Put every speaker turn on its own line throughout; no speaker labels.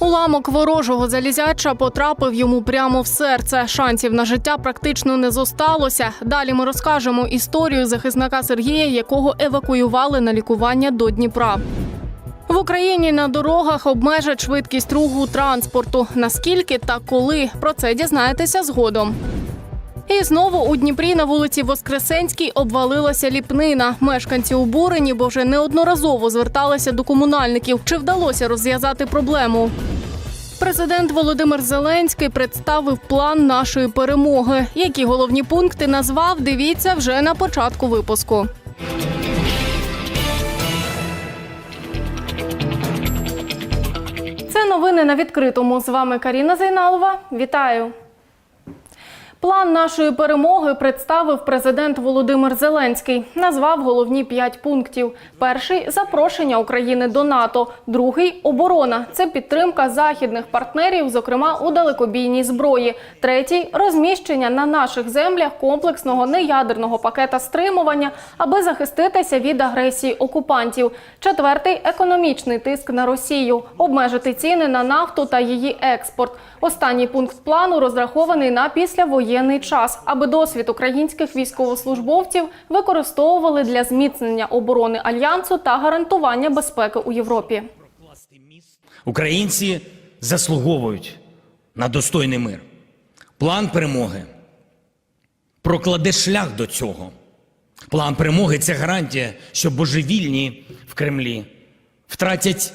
Уламок ворожого залізяча потрапив йому прямо в серце. Шансів на життя практично не зосталося. Далі ми розкажемо історію захисника Сергія, якого евакуювали на лікування до Дніпра. В Україні на дорогах обмежать швидкість руху транспорту. Наскільки та коли про це дізнаєтеся згодом. І знову у Дніпрі на вулиці Воскресенській обвалилася ліпнина. Мешканці обурені, бо вже неодноразово зверталися до комунальників. Чи вдалося розв'язати проблему? Президент Володимир Зеленський представив план нашої перемоги. Які головні пункти назвав? Дивіться вже на початку випуску. Це новини на відкритому. З вами Каріна Зайналова. Вітаю. План нашої перемоги представив президент Володимир Зеленський. Назвав головні п'ять пунктів: перший запрошення України до НАТО, другий оборона. Це підтримка західних партнерів, зокрема у далекобійній зброї. Третій розміщення на наших землях комплексного неядерного пакета стримування, аби захиститися від агресії окупантів. Четвертий економічний тиск на Росію, обмежити ціни на нафту та її експорт. Останній пункт плану розрахований на післявоєнний час, аби досвід українських військовослужбовців використовували для зміцнення оборони альянсу та гарантування безпеки у Європі.
Українці заслуговують на достойний мир. План перемоги прокладе шлях до цього. План перемоги це гарантія, що божевільні в Кремлі втратять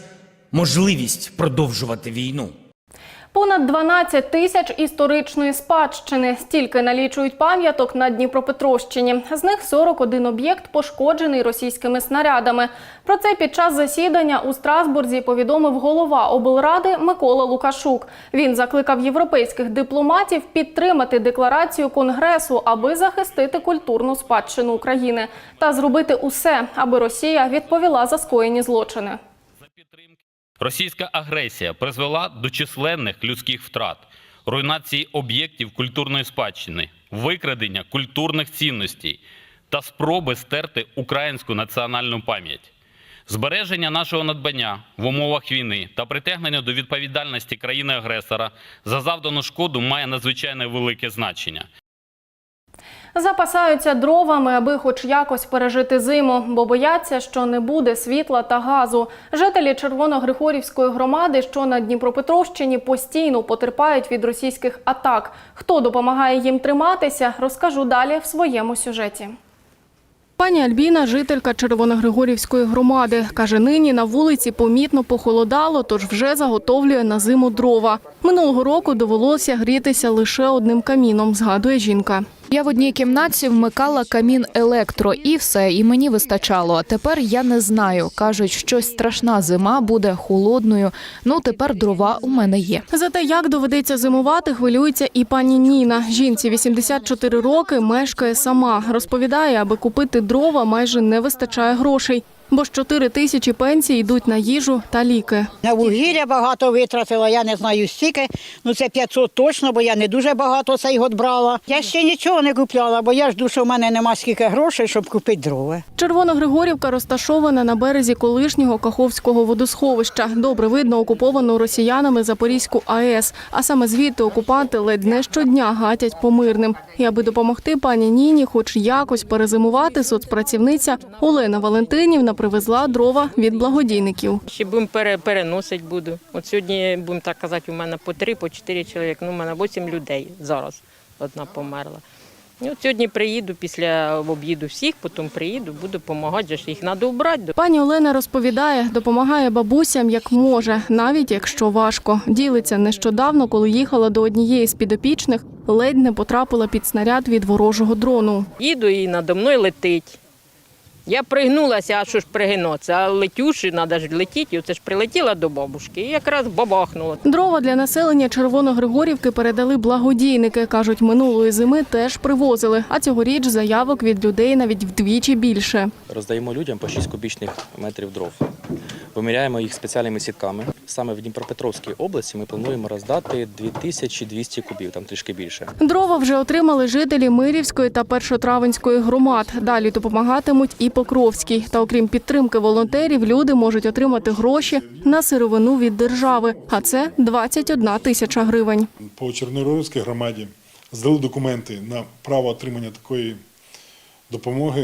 можливість продовжувати війну.
Понад 12 тисяч історичної спадщини. Стільки налічують пам'яток на Дніпропетровщині. З них 41 об'єкт пошкоджений російськими снарядами. Про це під час засідання у Страсбурзі повідомив голова облради Микола Лукашук. Він закликав європейських дипломатів підтримати декларацію Конгресу, аби захистити культурну спадщину України та зробити усе, аби Росія відповіла за скоєні злочини.
Російська агресія призвела до численних людських втрат, руйнації об'єктів культурної спадщини, викрадення культурних цінностей та спроби стерти українську національну пам'ять. Збереження нашого надбання в умовах війни та притягнення до відповідальності країни-агресора за завдану шкоду має надзвичайно велике значення.
Запасаються дровами, аби хоч якось пережити зиму, бо бояться, що не буде світла та газу. Жителі Червоногригорівської громади, що на Дніпропетровщині, постійно потерпають від російських атак. Хто допомагає їм триматися, розкажу далі в своєму сюжеті. Пані Альбіна, жителька Червоногригорівської громади, каже, нині на вулиці помітно похолодало, тож вже заготовлює на зиму дрова. Минулого року довелося грітися лише одним каміном, згадує жінка.
Я в одній кімнаті вмикала камін електро, і все, і мені вистачало. А тепер я не знаю. кажуть, щось страшна зима буде холодною. Ну тепер дрова у мене є.
За те, як доведеться зимувати, хвилюється і пані Ніна. Жінці 84 роки мешкає сама. Розповідає, аби купити дрова, майже не вистачає грошей, бо ж 4 тисячі пенсій йдуть на їжу та ліки.
На вугілля багато витратила, я не знаю стільки. Ну це 500 точно, бо я не дуже багато цей год брала. Я ще нічого не купляла, бо я жду, що в мене нема скільки грошей, щоб купити дрова.
Червоногригорівка розташована на березі колишнього Каховського водосховища. Добре видно окуповану росіянами Запорізьку АЕС. А саме звідти окупанти ледь не щодня гатять по мирним. І аби допомогти пані Ніні, хоч якось перезимувати, соцпрацівниця Олена Валентинівна привезла дрова від благодійників.
Ще будемо переносити буду. От сьогодні, будемо так казати, у мене по три, по чотири чоловік. Ну, у мене вісім людей зараз. Одна померла. От сьогодні приїду після об'їду всіх, потім приїду, буду допомагати, ж їх треба убрати.
Пані Олена розповідає, допомагає бабусям як може, навіть якщо важко. Ділиться нещодавно, коли їхала до однієї з підопічних, ледь не потрапила під снаряд від ворожого дрону.
Їду і надо мною летить. Я пригнулася, а що ж пригинуться, а летюші, треба ж летіти, оце ж прилетіла до бабушки і якраз бабахнула.
Дрова для населення Червоногригорівки передали благодійники. кажуть, минулої зими теж привозили. А цьогоріч заявок від людей навіть вдвічі більше.
роздаємо людям по 6 кубічних метрів дров. Виміряємо їх спеціальними сітками. Саме в Дніпропетровській області ми плануємо роздати 2200 кубів, там трішки більше.
Дрова вже отримали жителі Мирівської та Першотравенської громад. Далі допомагатимуть і Покровській. Та окрім підтримки волонтерів, люди можуть отримати гроші на сировину від держави. А це 21 тисяча гривень.
по Чорнорозькій громаді здали документи на право отримання такої допомоги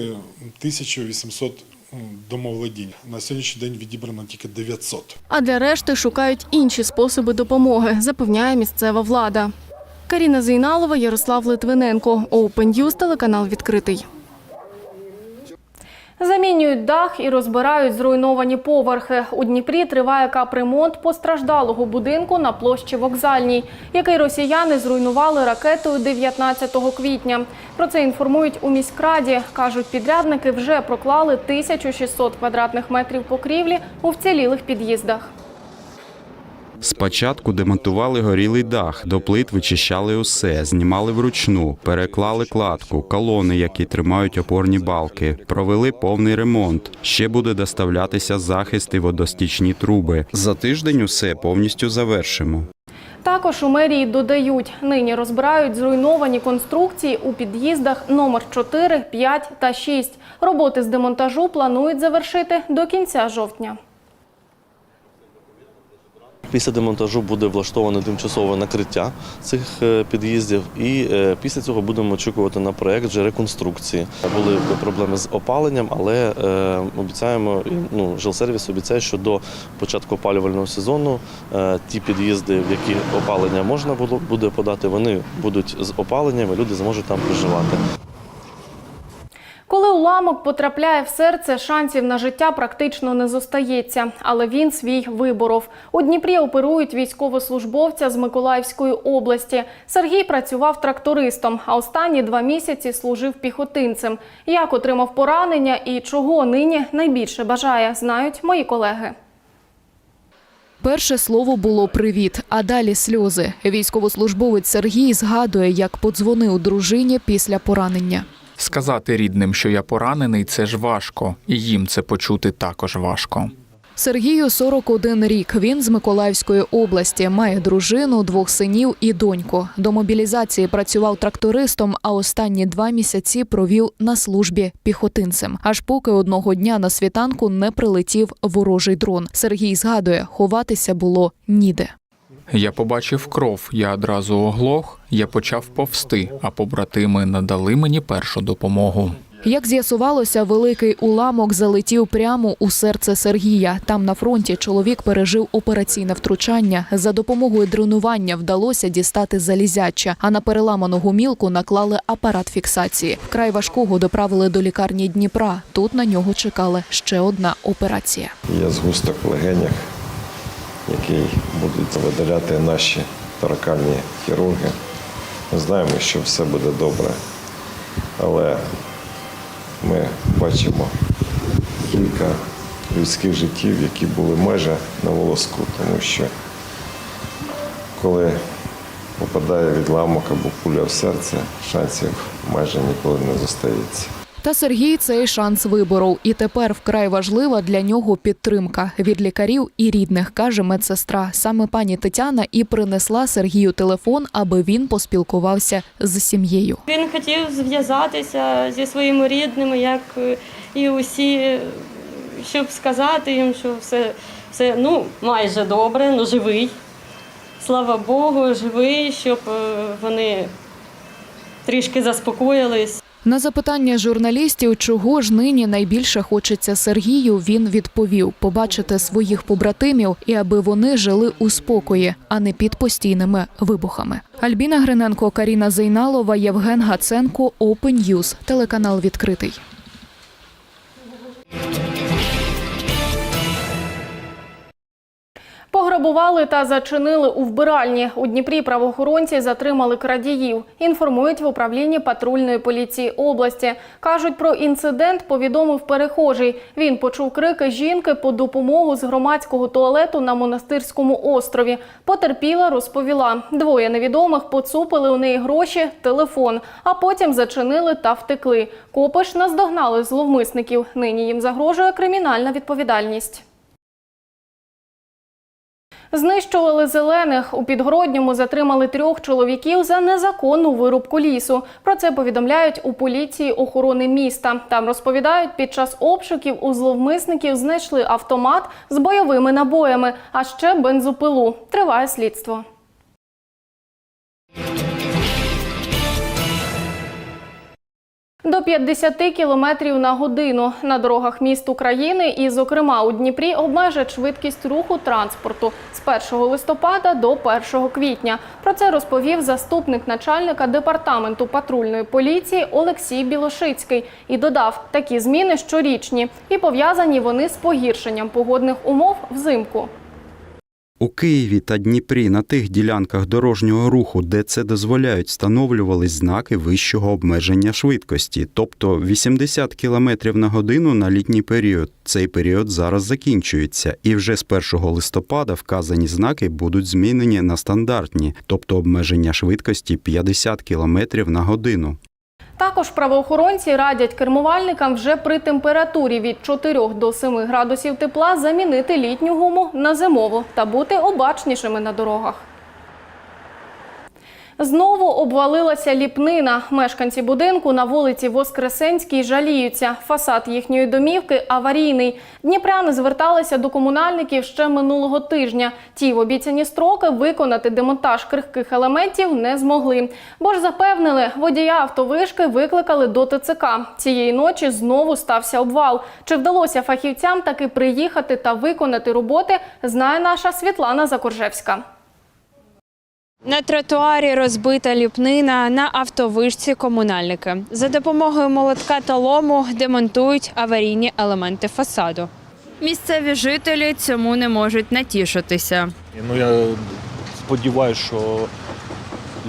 1800 домовладінь. На сьогоднішній день відібрано тільки 900.
А для решти шукають інші способи допомоги, запевняє місцева влада. Каріна Зейналова, Ярослав Литвиненко. Open News, телеканал відкритий. Замінюють дах і розбирають зруйновані поверхи. У Дніпрі триває капремонт постраждалого будинку на площі Вокзальній, який росіяни зруйнували ракетою 19 квітня. Про це інформують у міськраді. Кажуть, підрядники вже проклали 1600 квадратних метрів покрівлі у вцілілих під'їздах.
Спочатку демонтували горілий дах, до плит вичищали усе, знімали вручну, переклали кладку, колони, які тримають опорні балки, провели повний ремонт. Ще буде доставлятися захист і водостічні труби. За тиждень усе повністю завершимо.
Також у мерії додають, нині розбирають зруйновані конструкції у під'їздах номер 4, 5 та 6. Роботи з демонтажу планують завершити до кінця жовтня.
Після демонтажу буде влаштоване тимчасове накриття цих е, під'їздів, і е, після цього будемо очікувати на проект вже реконструкції. Були проблеми з опаленням, але е, обіцяємо, ну, жилсервіс обіцяє, що до початку опалювального сезону ті під'їзди, в які опалення можна було буде подати, вони будуть з опаленням, і люди зможуть там проживати.
Коли уламок потрапляє в серце, шансів на життя практично не зостається, але він свій виборов. У Дніпрі оперують військовослужбовця з Миколаївської області. Сергій працював трактористом, а останні два місяці служив піхотинцем. Як отримав поранення і чого нині найбільше бажає, знають мої колеги.
Перше слово було привіт, а далі сльози. Військовослужбовець Сергій згадує, як подзвонив дружині після поранення.
Сказати рідним, що я поранений, це ж важко, і їм це почути також важко.
Сергію 41 рік. Він з Миколаївської області, має дружину, двох синів і доньку. До мобілізації працював трактористом, а останні два місяці провів на службі піхотинцем. Аж поки одного дня на світанку не прилетів ворожий дрон. Сергій згадує, ховатися було ніде.
Я побачив кров, я одразу оглох, я почав повсти, а побратими надали мені першу допомогу.
Як з'ясувалося, великий уламок залетів прямо у серце Сергія. Там на фронті чоловік пережив операційне втручання. За допомогою дренування вдалося дістати залізяча, а на переламану гумілку наклали апарат фіксації. Вкрай важкого доправили до лікарні Дніпра. Тут на нього чекала ще одна операція.
Є згусток в легенях, який будуть видаляти наші таракальні хірурги. Ми знаємо, що все буде добре, але ми бачимо кілька людських життів, які були майже на волоску, тому що коли попадає відламок або пуля в серце, шансів майже ніколи не зостається.
Та Сергій цей шанс виборов. І тепер вкрай важлива для нього підтримка від лікарів і рідних, каже медсестра. Саме пані Тетяна і принесла Сергію телефон, аби він поспілкувався з сім'єю.
Він хотів зв'язатися зі своїми рідними, як е, і усі, щоб сказати їм, що все, все ну, майже добре, ну живий. Слава Богу, живий, щоб е, вони трішки заспокоїлись.
На запитання журналістів, чого ж нині найбільше хочеться Сергію, він відповів побачити своїх побратимів і аби вони жили у спокої, а не під постійними вибухами. Альбіна Гриненко, Каріна Зейналова, Євген Гаценко, Open News, телеканал відкритий.
Пограбували та зачинили у вбиральні. У Дніпрі правоохоронці затримали крадіїв. Інформують в управлінні патрульної поліції області. Кажуть, про інцидент повідомив перехожий. Він почув крики жінки по допомогу з громадського туалету на монастирському острові. Потерпіла, розповіла. Двоє невідомих поцупили у неї гроші, телефон, а потім зачинили та втекли. Копи ж наздогнали зловмисників. Нині їм загрожує кримінальна відповідальність. Знищували зелених. У Підгородньому затримали трьох чоловіків за незаконну вирубку лісу. Про це повідомляють у поліції охорони міста. Там розповідають, під час обшуків у зловмисників знайшли автомат з бойовими набоями, а ще бензопилу. Триває слідство. До 50 кілометрів на годину на дорогах міст України і, зокрема, у Дніпрі обмежать швидкість руху транспорту з 1 листопада до 1 квітня. Про це розповів заступник начальника департаменту патрульної поліції Олексій Білошицький і додав, такі зміни щорічні і пов'язані вони з погіршенням погодних умов взимку.
У Києві та Дніпрі на тих ділянках дорожнього руху, де це дозволяють, встановлювались знаки вищого обмеження швидкості, тобто 80 км на годину на літній період. Цей період зараз закінчується, і вже з 1 листопада вказані знаки будуть змінені на стандартні, тобто обмеження швидкості 50 км на годину.
Також правоохоронці радять кермувальникам вже при температурі від 4 до 7 градусів тепла замінити літню гуму на зимову та бути обачнішими на дорогах. Знову обвалилася ліпнина. Мешканці будинку на вулиці Воскресенській жаліються. Фасад їхньої домівки аварійний. Дніпряни зверталися до комунальників ще минулого тижня. Ті в обіцяні строки виконати демонтаж крихких елементів не змогли. Бо ж запевнили, водія автовишки викликали до ТЦК. Цієї ночі знову стався обвал. Чи вдалося фахівцям таки приїхати та виконати роботи, знає наша Світлана Закоржевська.
На тротуарі розбита ліпнина на автовишці комунальники. За допомогою молотка та лому демонтують аварійні елементи фасаду. Місцеві жителі цьому не можуть натішитися.
Ну я сподіваюся, що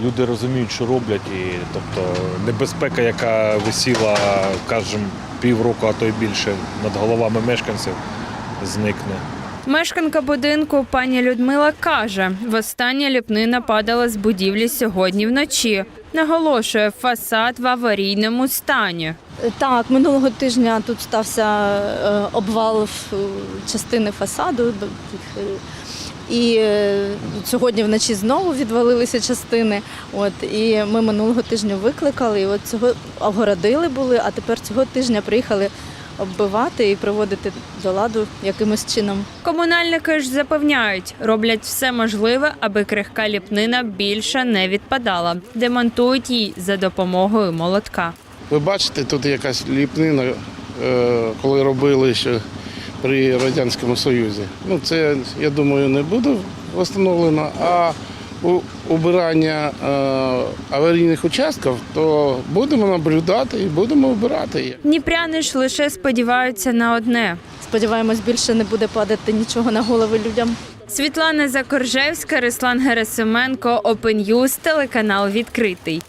люди розуміють, що роблять, і тобто небезпека, яка висіла, кажемо, півроку, а то й більше над головами мешканців, зникне.
Мешканка будинку пані Людмила каже, востаннє ліпнина падала з будівлі сьогодні вночі. Наголошує, фасад в аварійному стані.
Так, минулого тижня тут стався е, обвал частини фасаду. е, І е, сьогодні вночі знову відвалилися частини. От і ми минулого тижня викликали. І от цього огородили були, а тепер цього тижня приїхали оббивати і приводити до ладу якимось чином.
Комунальники ж запевняють, роблять все можливе, аби крихка ліпнина більше не відпадала. Демонтують її за допомогою молотка.
Ви бачите, тут якась ліпнина, е, коли робили ще при Радянському Союзі. Ну, це, я думаю, не буде встановлено, а убирання е, аварійних участків, то будемо наблюдати і будемо обирати їх.
Дніпряни ж лише сподіваються на одне.
Сподіваємось, більше не буде падати нічого на голови людям.
Світлана Закоржевська, Руслан Герасименко, Опен'юз. News, телеканал відкритий.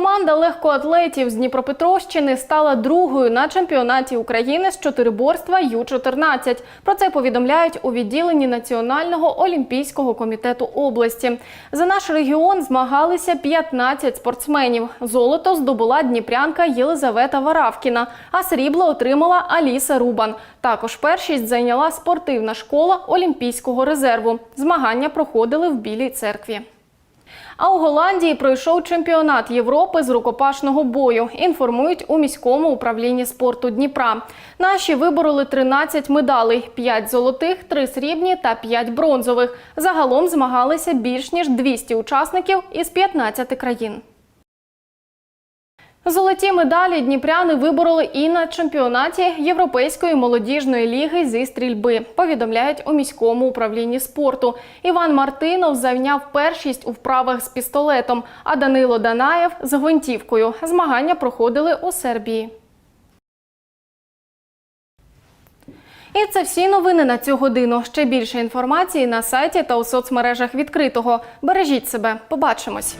Команда легкоатлетів з Дніпропетровщини стала другою на чемпіонаті України з чотириборства Ю-14. Про це повідомляють у відділенні Національного олімпійського комітету області. За наш регіон змагалися 15 спортсменів. Золото здобула дніпрянка Єлизавета Варавкіна, а срібло отримала Аліса Рубан. Також першість зайняла спортивна школа Олімпійського резерву. Змагання проходили в Білій церкві. А у Голландії пройшов чемпіонат Європи з рукопашного бою. Інформують у міському управлінні спорту Дніпра. Наші вибороли 13 медалей: 5 золотих, 3 срібні та 5 бронзових. Загалом змагалися більш ніж 200 учасників із 15 країн. Золоті медалі дніпряни вибороли і на чемпіонаті Європейської молодіжної ліги зі стрільби. Повідомляють у міському управлінні спорту. Іван Мартинов зайняв першість у вправах з пістолетом, а Данило Данаєв з гвинтівкою. Змагання проходили у Сербії. І це всі новини на цю годину. Ще більше інформації на сайті та у соцмережах відкритого. Бережіть себе. Побачимось.